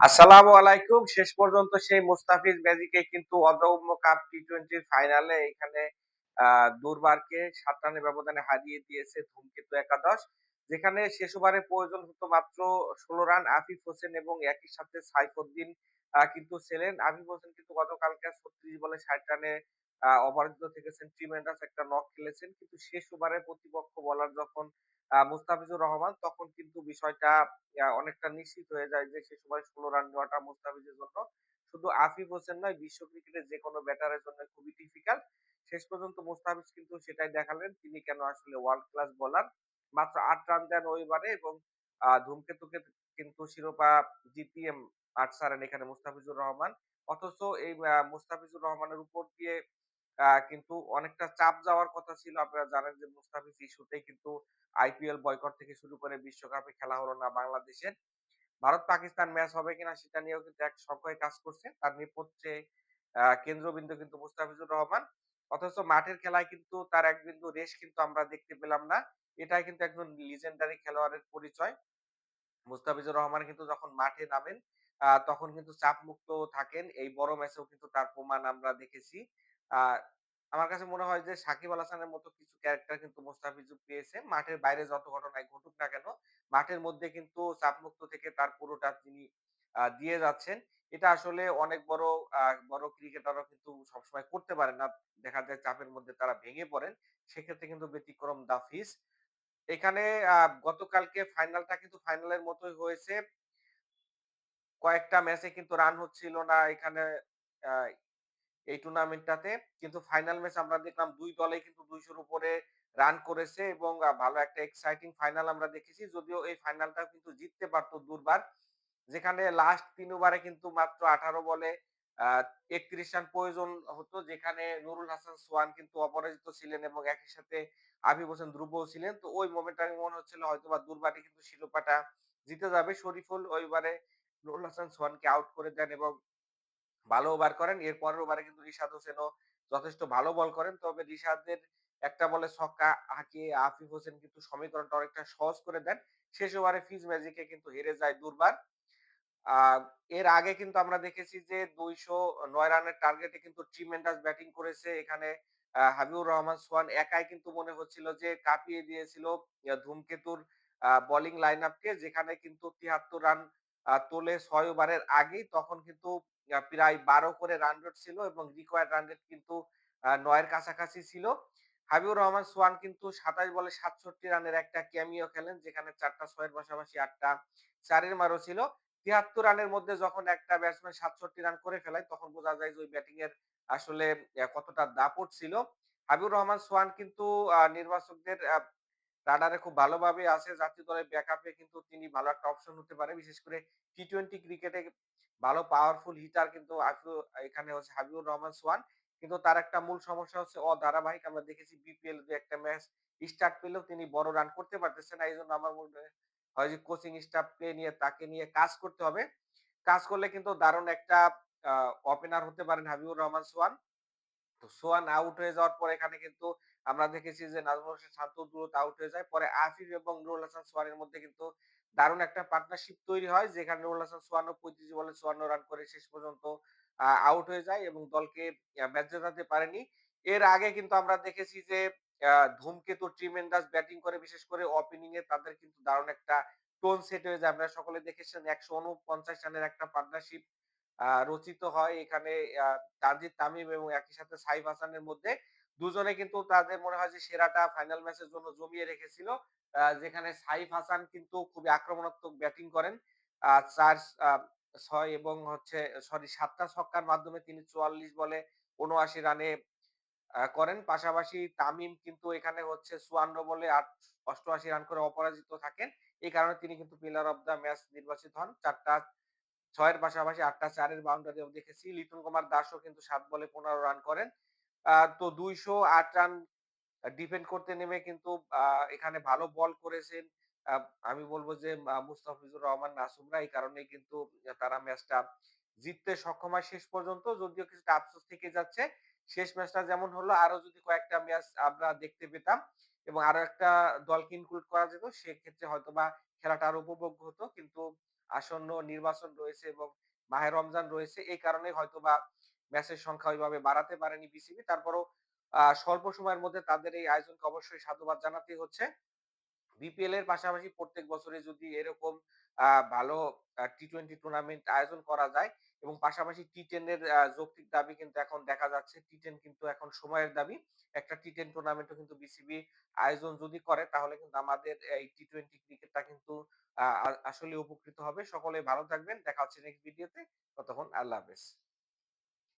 আসসালামু আলাইকুম। শেষ পর্যন্ত সেই মুস্তাফিজ ম্যাজিকে কিন্তু অদম্য কাপ টি-টোয়েন্টির ফাইনালে এখানে দুর্বারকে সাত রানের ব্যবধানে হারিয়ে দিয়েছে ধূমকেতু একাদশ। যেখানে শেষ ওভারে প্রয়োজন হতো মাত্র ১৬ রান আফিফ হোসেন এবং একই সাথে সাইফুদ্দিন কিন্তু ছিলেন। আফিফ হোসেন কিন্তু গতকালকে ৩৬ বলে ৬০ রানে অপরাজিত থেকেছেন। ট্রিমেন্ডাস একটা নক খেলেছেন। কিন্তু শেষ ওভারে প্রতিপক্ষ বোলার যখন মুস্তাফিজুর রহমান, তখন কিন্তু বিষয়টা অনেকটা নিশ্চিত হয়ে যায় যে, শেষ ওভারে ১৬ রান নেওয়াটা মুস্তাফিজের জন্য শুধু আফিফ হোসেন নয়, বিশ্ব ক্রিকেটের যেকোনো ব্যাটারের জন্য খুবই ডিফিকাল্ট। শেষ পর্যন্ত মুস্তাফিজ কিন্তু সেটাই দেখালেন, তিনি কেন আসলে ওয়ার্ল্ড ক্লাস বোলার। মাত্র আট রান দেন ওইবারে এবং ধূমকেতুকে কিন্তু শিরোপা জিতিয়ে মাঠ সারেন এখানে মুস্তাফিজুর রহমান। অথচ এই মুস্তাফিজুর রহমানের উপর দিয়ে কিন্তু অনেকটা চাপ যাওয়ার কথা ছিল। আপনারা জানেন যে মুস্তাফিজ ইস্যুতেই কিন্তু আইপিএল বয়কট থেকে শুরু করে বিশ্বকাপে খেলা হলো না বাংলাদেশের। ভারত-পাকিস্তান ম্যাচ হবে কিনা সেটা নিয়েও কিন্তু এক সংশয় কাজ করছে। তার নেপথ্যে কেন্দ্রবিন্দু কিন্তু মুস্তাফিজুর রহমান। অথচ মাঠের খেলায় কিন্তু তার এক বিন্দু রেশ কিন্তু আমরা দেখতে পেলাম না। এটাই কিন্তু একজন লিজেন্ডারি খেলোয়াড়ের পরিচয়। মুস্তাফিজুর রহমান কিন্তু যখন মাঠে নামেন তখন কিন্তু চাপ মুক্ত থাকেন। এই বড় ম্যাচেও কিন্তু তার প্রমাণ আমরা দেখেছি। আ আমার কাছে মনে হয় যে সাকিব আল হাসানের মতো কিছু ক্যারেক্টার কিন্তু মুস্তাফিজও পেয়েছে। মাঠের বাইরে যত ঘটনাই ঘটুক না কেন, মাঠের মধ্যে কিন্তু চাপমুক্ত থেকে তার পুরোটা তিনি দিয়ে যাচ্ছেন। এটা আসলে অনেক বড় বড় ক্রিকেটারও কিন্তু সবসময় করতে পারে না। দেখা যায় চাপের মধ্যে তারা ভেঙে পড়েন। সেক্ষেত্রে কিন্তু ব্যতিক্রম দাফিজ। এখানে গতকালকে ফাইনালটা কিন্তু ফাইনালের মতোই হয়েছে। কয়েকটা ম্যাচে কিন্তু রান হচ্ছিল না এখানে এই টুর্নামেন্টটাতে। কিন্তু ফাইনাল ম্যাচ আমরা দেখলাম ২ দলেই কিন্তু ২০০ র উপরে রান করেছে এবং ভালো একটা এক্সাইটিং ফাইনাল আমরা দেখেছি। যদিও এই ফাইনালটাও কিন্তু জিততে পারত দুর্বার। যেখানে লাস্ট ৩ ওভারে কিন্তু মাত্র ১৮ বলে ৩১ রান প্রয়োজন হতো। যেখানে নুরুল হাসান, সোহান কিন্তু অপরাজিত ছিলেন এবং একই সাথে আবিব হোসেন ধ্রুবও ছিলেন। তো ওই মোমেন্টে মনে হচ্ছিল হয়তোবা দুর্বারই কিন্তু শিরোপাটা জিতে যাবে। শরীফুল ওইবারে নুরুল হাসান, সোহানকে আউট করে দেন এবং ভালো ওভার করেন। এর পরের ওভারে কিন্তু রিশাদ হোসেনও যথেষ্ট ভালো বল করেন। তবে রিশাদের একটা বলে ছক্কা, হাঁকিয়ে আফিফ হোসেন কিন্তু সমীকরণটা অনেকটা সহজ করে দেন। শেষ ওভারে ফিজ ম্যাজিকে কিন্তু হেরে যায় দুর্বার। এর আগে কিন্তু আমরা দেখেছি যে ২০৯ রানের টার্গেটে কিন্তু ট্রিমেন্ডাস ব্যাটিং করেছে। এখানে হাবিবুর রহমান সোহান একাই কিন্তু মনে হচ্ছিল যে কাঁপিয়ে দিয়েছিল ধূমকেতুর বোলিং লাইন আপকে যেখানে কিন্তু ৭৩ রান তোলে ছয় ওভারের আগেই তখন কিন্তু প্রায় ১২ করে রান রেট ছিল এবং রিকোয়ার্ড রান রেট কিন্তু আ ৯ এর কাছাকাছি ছিল। হাবিবুর রহমান সোহান কিন্তু ২৭ বলে ৬৭ রানের একটা ক্যামিও খেলেন, যেখানে ৪ টা ৬ এর পাশাপাশি ৮ টা ৪ এর মারও ছিল। ৭৩ রানের মধ্যে যখন একটা ব্যাটসম্যান ৬৭ রান করে ফেলায়, তখন বোঝা যায় যে ওই ব্যাটিং এর আসলে কতটা দাপট ছিল। হাবিবুর রহমান সোহান কিন্তু নির্বাচকদের রাডারে খুব ভালোভাবে আছে। জাতীয় দলের ব্যাকআপে কিন্তু তিনি ভালো একটা অপশন হতে পারে। বিশেষ করে টি-টোয়েন্টি ক্রিকেটে ভালো পাওয়ারফুল হিটার কিন্তু এখানে হচ্ছে হাবিবুর রহমান সোহান। কিন্তু তার একটা মূল সমস্যা হচ্ছে অধারাবাহিক। আমরা দেখেছি বিপিএল ২ একটা ম্যাচ স্টার্ট পেলেও তিনি বড় রান করতে পারতেছে না। এইজন্য আমার মনে হয় যে কোচিং স্টাফকে নিয়ে, তাকে নিয়ে কাজ করতে হবে। কাজ করলে কিন্তু দারুণ একটা ওপেনার হতে পারেন হাবিবুর রহমান সোয়ান তো সোহান আউট হয়ে যাওয়ার পর এখানে কিন্তু আমরা দেখেছি যে নাজমুল হোসেন শান্ত, দ্রুত আউট হয়ে যায়। পরে আফিফ এবং নুরুল হাসান সোহানের মধ্যে কিন্তু দারুণ একটা পার্টনারশিপ তৈরি হয়। যেখানে নুরুল হাসান সোহানও ৩৫ বলে ৫৪ রান করে শেষ পর্যন্ত আউট হয়ে যায় এবং দলকে ম্যাচ জেতাতে পারেনি। এর আগে কিন্তু আমরা দেখেছি যে ধূমকেতু ট্রিমেন্ডাস ব্যাটিং করে, বিশেষ করে ওপেনিং এ তাদের কিন্তু দারুণ একটা টোন সেট হয়ে যায়। আমরা সকলে দেখেছেন ১৪৯ রানের একটা পার্টনারশিপ রচিত হয় এখানে তানজিদ তামিম এবং একই সাথে সাইফ হাসানের মধ্যে। দুজনে কিন্তু তাদের মনে হয় যে সেরাটা ফাইনাল ম্যাচের জন্য জমিয়ে রেখেছিল। যেখানে সাইফ হাসান কিন্তু খুবই আক্রমণাত্মক ব্যাটিং করেন। আ ৪ আ ৬ এবং হচ্ছে সরি ৭ টা ছক্কার মাধ্যমে তিনি ৪৪ বলে ৭৯ রানে করেন। পাশাপাশি তামিম কিন্তু এখানে হচ্ছে ৫৪ বলে আট ৮৮ রান করে অপরাজিত থাকেন। এই কারণে তিনি কিন্তু প্লেয়ার অফ দ্যা ম্যাচ নির্বাচিত হন। চারটা, ছয়ের পাশাপাশি ৮ টা ৪ এর বাউন্ডারিও দেখেছি। লিটন কুমার দাসও কিন্তু সাত বলে ১৫ রান করেন। তো ২০৮ রান ডিফেন্ড করতে নেমে কিন্তু এখানে ভালো বল করেছেন। আমি বলব যে মুস্তাফিজুর রহমান নাসুমরা এই কারণেই কিন্তু তারা ম্যাচটা জিততে সক্ষম হয় শেষ পর্যন্ত। যদিও কিছুটা আফসোস থেকে যাচ্ছে। শেষ ম্যাচটা যেমন হলো আরও যদি কয়েকটা ম্যাচ আমরা দেখতে পেতাম এবং আরও একটা দলকে ইনক্লুড করা যেত, সেক্ষেত্রে হয়তোবা খেলাটা আরও উপভোগ্য হতো। কিন্তু আসন্ন নির্বাচন রয়েছে এবং মাহে রমজান রয়েছে। এই কারণে হয়তোবা ম্যাচের সংখ্যা ওইভাবে বাড়াতে পারেনি বিসিবি। তারপরও স্বল্প সময়ের মধ্যে তাদের এই আয়োজনকে অবশ্যই সাধুবাদ জানাতেই হচ্ছে। বিপিএল এর পাশাপাশি প্রত্যেক বছরে যদি এরকম ভালো টি-টোয়েন্টি টুর্নামেন্ট আয়োজন করা যায় এবং পাশাপাশি টি-10 এর যৌক্তিক দাবি কিন্তু এখন দেখা যাচ্ছে। টি-10 কিন্তু এখন সময়ের দাবি। একটা টি-10 টুর্নামেন্টও কিন্তু বিসিবি আয়োজন যদি করে, তাহলে কিন্তু আমাদের এই টি-টোয়েন্টি ক্রিকেটটা কিন্তু আসলে উপকৃত হবে। সকলে ভালো থাকবেন। দেখা হচ্ছে নেক্সট ভিডিওতে। ততক্ষণ আল্লাহ হাফেজ।